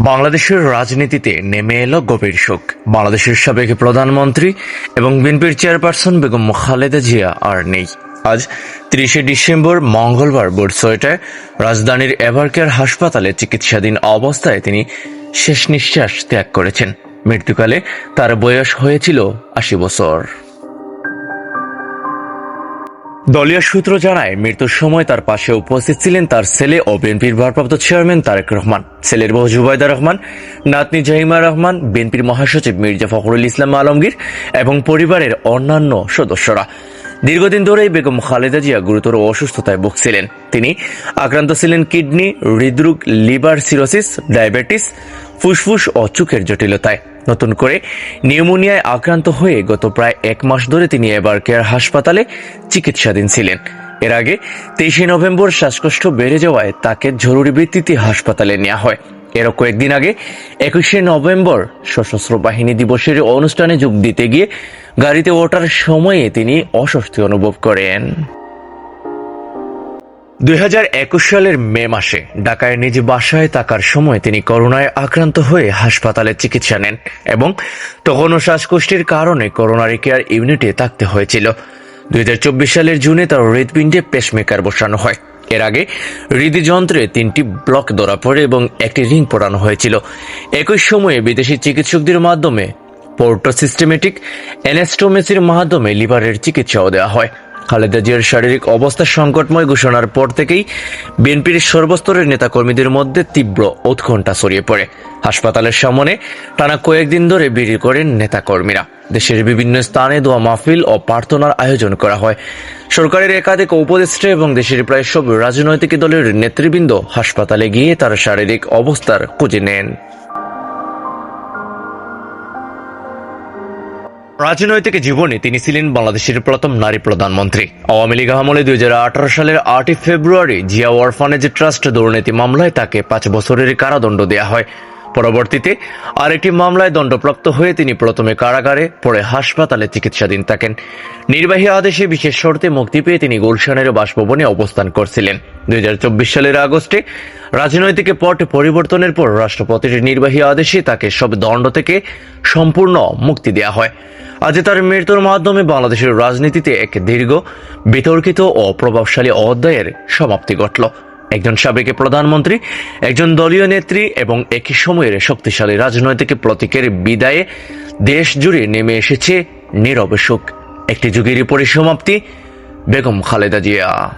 বাংলাদেশের রাজনীতিতে নেমে এলো গভীর শোক। বাংলাদেশের সাবেক প্রধানমন্ত্রী এবং বিএনপির চেয়ারপারসন বেগম খালেদা জিয়া আর নেই। আজ তিরিশে ডিসেম্বর মঙ্গলবার ভোর ছয়টায় রাজধানীর এভারকেয়ার হাসপাতালে চিকিৎসাধীন অবস্থায় তিনি শেষ নিঃশ্বাস ত্যাগ করেছেন। মৃত্যুকালে তার বয়স হয়েছিল আশি বছর। দলীয় সূত্র জানায়, মৃত্যুর সময় তার পাশে উপস্থিত ছিলেন তার ছেলে ও বিএনপির ভারপ্রাপ্ত চেয়ারম্যান তারেক রহমান। ছেলের বউ জুবাইদা রহমান, নাতনি জাহিমা রহমান, বিএনপির মহাসচিব মির্জা ফখরুল ইসলাম আলমগীর এবং পরিবারের অন্যান্য সদস্যরা। দীর্ঘদিন ধরেই বেগম খালেদা জিয়া গুরুতর অসুস্থতায় ভুগছিলেন। তিনি আক্রান্ত ছিলেন কিডনি, হৃদরোগ, লিভার সিরোসিস, ডায়াবেটিস, ফুসফুস ও চোখের জটিলতায়। নতুন করে নিউমোনিয়ায় আক্রান্ত হয়ে গত প্রায় এক মাস ধরে তিনি এবার কেয়ার হাসপাতালে চিকিৎসাধীন ছিলেন। এর আগে তেইশে নভেম্বর শ্বাসকষ্ট বেড়ে যাওয়ায় তাকে জরুরি ভিত্তিতে হাসপাতালে নেওয়া হয়। এর কয়েকদিন আগে একুশে নভেম্বর সশস্ত্র বাহিনী দিবসের অনুষ্ঠানে যোগ দিতে গিয়ে গাড়িতে ওঠার সময়ে তিনি অস্বস্তি অনুভব করেন। দুই হাজার একুশ সালের মে মাসে ঢাকায় নিজ বাসায় থাকার সময় তিনি করোনায় আক্রান্ত হয়ে হাসপাতালে চিকিৎসা নেন এবং তখনও শ্বাসকষ্টের কারণে করোনারি কেয়ার ইউনিটে থাকতে হয়েছিল। দুই হাজার চব্বিশ সালের জুনে তার হৃদপিণ্ডে পেসমেকার বসানো হয়। এর আগে হৃদযন্ত্রে তিনটি ব্লক ধরা পড়ে এবং একটি রিং পড়ানো হয়েছিল। একই সময়ে বিদেশি চিকিৎসকদের মাধ্যমে পোর্টো সিস্টেমেটিক অ্যানেস্টোমেসির মাধ্যমে লিভারের চিকিৎসাও দেওয়া হয়। খালেদা জিয়ার শারীরিক অবস্থা সংকটময় ঘোষণার পর থেকেই বিএনপির সর্বস্তরের নেতাকর্মীদের মধ্যে তীব্র উৎকণ্ঠা ছড়িয়ে পড়ে। হাসপাতালের সামনে টানা কয়েকদিন ধরে বিড়ি করেন নেতাকর্মীরা। দেশের বিভিন্ন স্থানে দোয়া মাহফিল ও প্রার্থনার আয়োজন করা হয়। সরকারের একাধিক উপদেষ্টা এবং দেশের প্রায় সব রাজনৈতিক দলের নেতৃবৃন্দ হাসপাতালে গিয়ে তার শারীরিক অবস্থার খুঁজে নেন। রাজনৈতিক জীবনে তিনি ছিলেন বাংলাদেশের প্রথম নারী প্রধানমন্ত্রী। আওয়ামী লীগ আমলে দুই হাজার আঠারো সালের আটই ফেব্রুয়ারি জিয়া ওয়ারফানেজ ট্রাস্ট দুর্নীতি মামলায় তাকে পাঁচ বছরের কারাদণ্ড দেওয়া হয়। পরবর্তীতে আরেকটি মামলায় দণ্ডপ্রাপ্ত হয়ে তিনি প্রথমে কারাগারে, পরে হাসপাতালে চিকিৎসাধীন থাকেন। নির্বাহী আদেশে বিশেষ শর্তে মুক্তি পেয়ে তিনি গুলশানের বাসভবনে অবস্থান করছিলেন। দুই হাজার চব্বিশ সালের আগস্টে রাজনৈতিক পট পরিবর্তনের পর রাষ্ট্রপতির নির্বাহী আদেশে তাকে সব দণ্ড থেকে সম্পূর্ণ মুক্তি দেওয়া হয়। আজ তার মৃত্যুর মাধ্যমে বাংলাদেশের রাজনীতিতে এক দীর্ঘ, বিতর্কিত ও প্রভাবশালী অধ্যায়ের সমাপ্তি ঘটল। একজন সাবেক প্রধানমন্ত্রী, একজন দলীয় নেত্রী এবং একই সময়ের শক্তিশালী রাজনৈতিক প্রতীকের বিদায়ে দেশ জুড়ে নেমে এসেছে নীরব শোক। একটি যুগেরই পরিসমাপ্তি। বেগম খালেদা জিয়া।